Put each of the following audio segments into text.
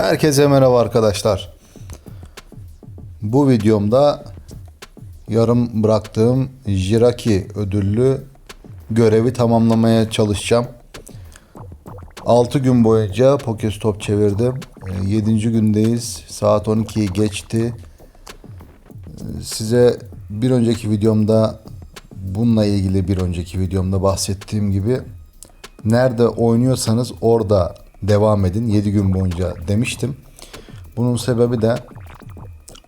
Herkese merhaba arkadaşlar. Bu videomda yarım bıraktığım Jiraki ödüllü görevi tamamlamaya çalışacağım. 6 gün boyunca Pokestop çevirdim. 7. gündeyiz. Saat 12'yi geçti. Ee, Size bir önceki videomda bununla ilgili bir önceki videomda bahsettiğim gibi nerede oynuyorsanız orada devam edin 7 gün boyunca demiştim. Bunun sebebi de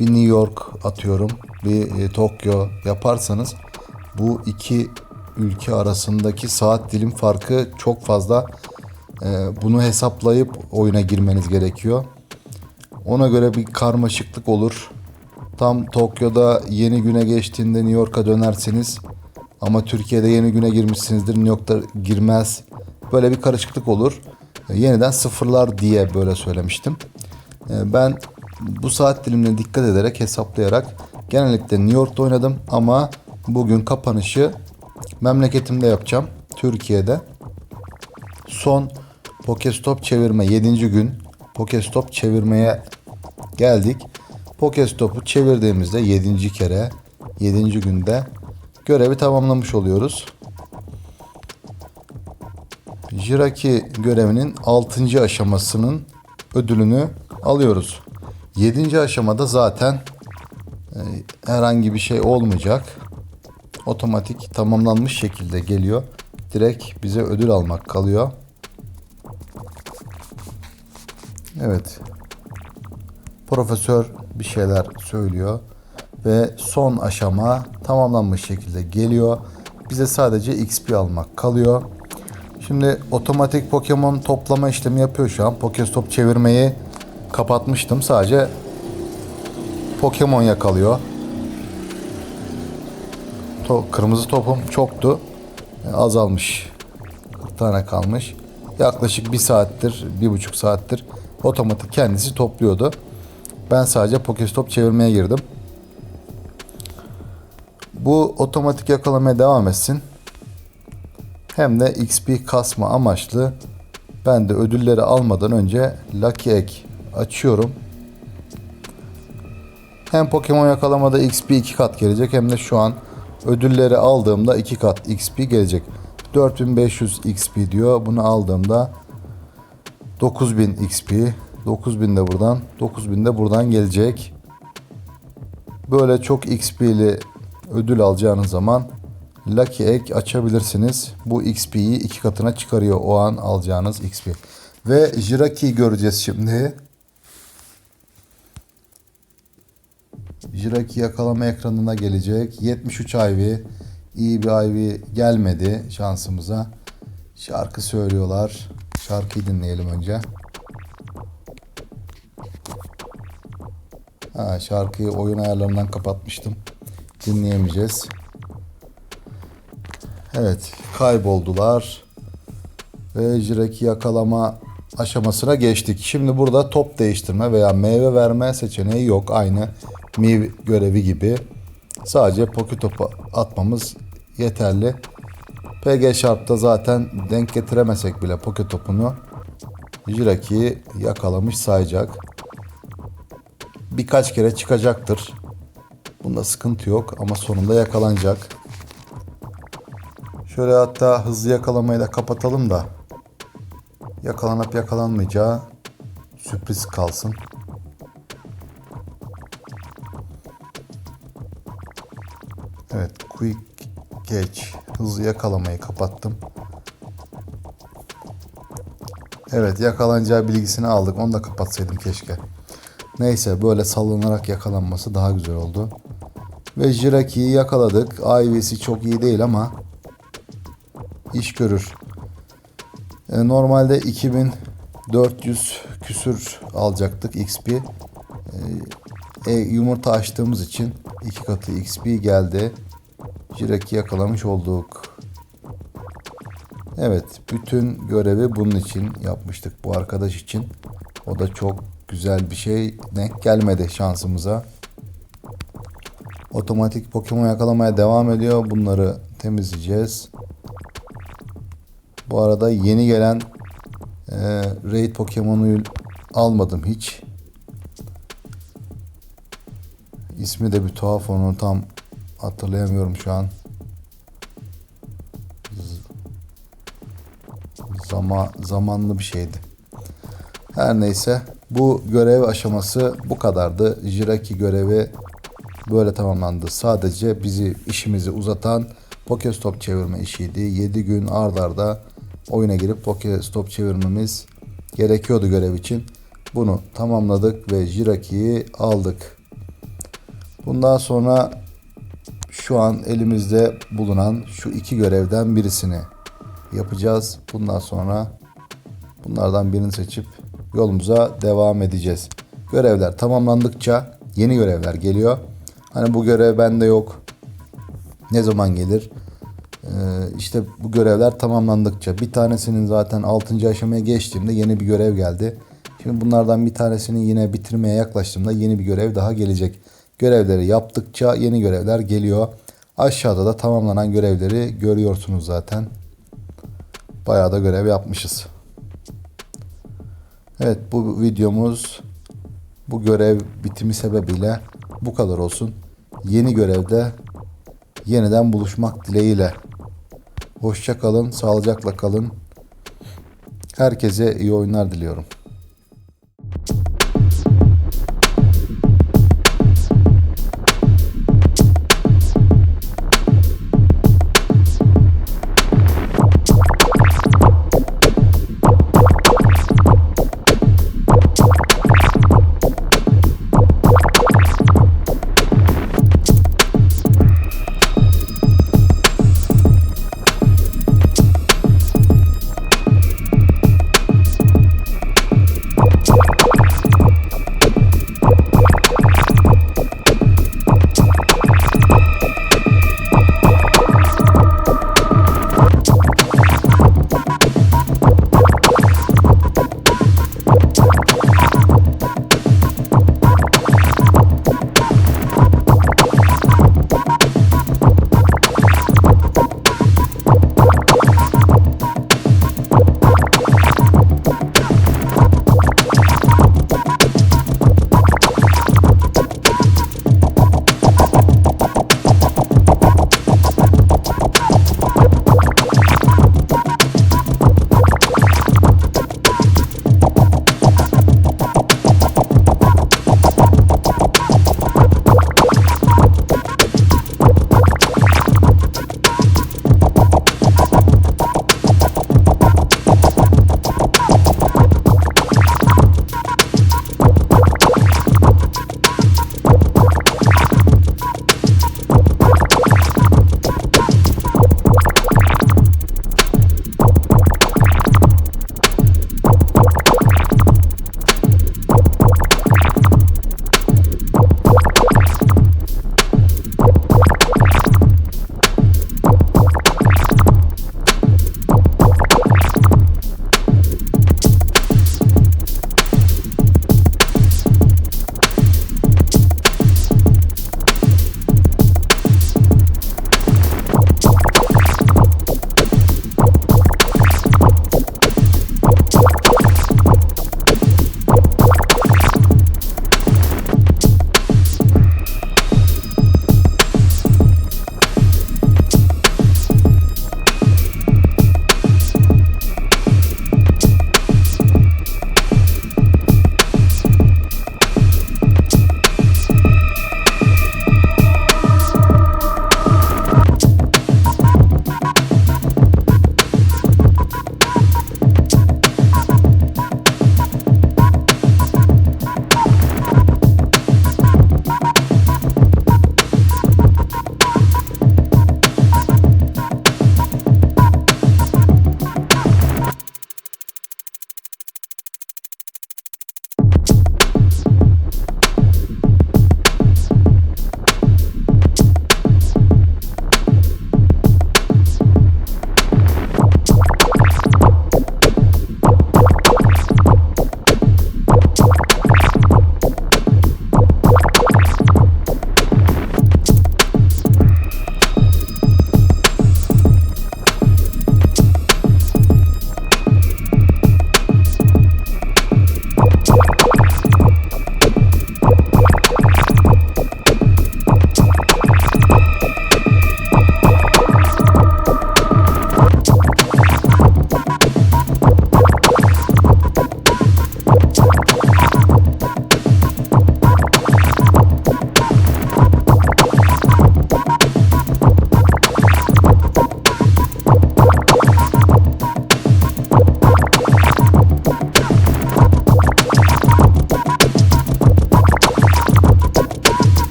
bir New York atıyorum, bir e, Tokyo yaparsanız bu iki ülke arasındaki saat dilim farkı çok fazla. E, bunu hesaplayıp oyuna girmeniz gerekiyor. Ona göre bir karmaşıklık olur. Tam Tokyo'da yeni güne geçtiğinde New York'a dönersiniz. Ama Türkiye'de yeni güne girmişsinizdir. New York'ta girmez. Böyle bir karışıklık olur. Yeniden sıfırlar diye böyle söylemiştim. E, Ben bu saat dilimine dikkat ederek hesaplayarak genellikle New York'ta oynadım ama bugün kapanışı memleketimde yapacağım. Türkiye'de. Son Pokestop çevirme 7. gün Pokestop çevirmeye geldik. Pokestop'u çevirdiğimizde 7. kere 7. günde görevi tamamlamış oluyoruz. Jiraki görevinin 6. aşamasının ödülünü alıyoruz. 7. aşamada zaten e, herhangi bir şey olmayacak. Otomatik tamamlanmış şekilde geliyor. Direkt bize ödül almak kalıyor. Evet. Profesör bir şeyler söylüyor ve son aşama tamamlanmış şekilde geliyor. Bize sadece XP almak kalıyor. Şimdi otomatik Pokemon toplama işlemi yapıyor şu an. Pokestop çevirmeyi kapatmıştım. Sadece Pokemon yakalıyor. To kırmızı topum çoktu. E, Azalmış. 40 tane kalmış. Yaklaşık bir saattir, bir buçuk saattir otomatik kendisi topluyordu. Ben sadece Pokestop çevirmeye girdim. Bu otomatik yakalamaya devam etsin. Hem de XP kasma amaçlı ben de ödülleri almadan önce Lucky Egg açıyorum. Hem Pokemon yakalamada XP 2 kat gelecek hem de şu an ödülleri aldığımda 2 kat XP gelecek. 4500 XP diyor. Bunu aldığımda 9000 XP. 9000 de buradan, 9000 de buradan gelecek. Böyle çok XP'li ödül alacağınız zaman Lucky Egg açabilirsiniz. Bu XP'yi iki katına çıkarıyor o an alacağınız XP. Ve Jiraki'yi göreceğiz şimdi. Jiraki yakalama ekranına gelecek. 73 IV. İyi bir IV gelmedi şansımıza. Şarkı söylüyorlar. Şarkıyı dinleyelim önce. Ha, şarkıyı oyun ayarlarından kapatmıştım. Dinleyemeyeceğiz. Evet, kayboldular. Ve Jireki yakalama aşamasına geçtik. Şimdi burada top değiştirme veya meyve verme seçeneği yok. Aynı Mi görevi gibi. Sadece poke topu atmamız yeterli. PG Sharp'ta zaten denk getiremesek bile poke topunu Jiraki'yi yakalamış sayacak. Birkaç kere çıkacaktır. Bunda sıkıntı yok ama sonunda yakalanacak. Şöyle hatta hızlı yakalamayı da kapatalım da yakalanıp yakalanmayacağı sürpriz kalsın. Evet, quick catch hızlı yakalamayı kapattım. Evet, yakalanacağı bilgisini aldık. Onu da kapatsaydım keşke. Neyse, böyle sallanarak yakalanması daha güzel oldu. Ve Jiraki'yi yakaladık. IV'si çok iyi değil ama iş görür. E, normalde 2400 küsür alacaktık XP. E, e, yumurta açtığımız için iki katı XP geldi. Jireki yakalamış olduk. Evet, bütün görevi bunun için yapmıştık bu arkadaş için. O da çok güzel bir şey denk gelmedi şansımıza. Otomatik Pokemon yakalamaya devam ediyor. Bunları temizleyeceğiz. Bu arada yeni gelen e, Raid Pokemon'u almadım hiç. İsmi de bir tuhaf onu tam hatırlayamıyorum şu an. Zama, zamanlı bir şeydi. Her neyse bu görev aşaması bu kadardı. Jiraki görevi böyle tamamlandı. Sadece bizi işimizi uzatan Pokestop çevirme işiydi. 7 gün ard arda oyuna girip Pokestop çevirmemiz gerekiyordu görev için. Bunu tamamladık ve Jiraki'yi aldık. Bundan sonra şu an elimizde bulunan şu iki görevden birisini yapacağız. Bundan sonra bunlardan birini seçip yolumuza devam edeceğiz. Görevler tamamlandıkça yeni görevler geliyor. Hani bu görev bende yok. Ne zaman gelir? Ee, işte bu görevler tamamlandıkça bir tanesinin zaten 6. aşamaya geçtiğimde yeni bir görev geldi. Şimdi bunlardan bir tanesini yine bitirmeye yaklaştığımda yeni bir görev daha gelecek. Görevleri yaptıkça yeni görevler geliyor. Aşağıda da tamamlanan görevleri görüyorsunuz zaten. Bayağı da görev yapmışız. Evet bu videomuz bu görev bitimi sebebiyle bu kadar olsun. Yeni görevde yeniden buluşmak dileğiyle. Hoşça kalın, sağlıcakla kalın. Herkese iyi oyunlar diliyorum.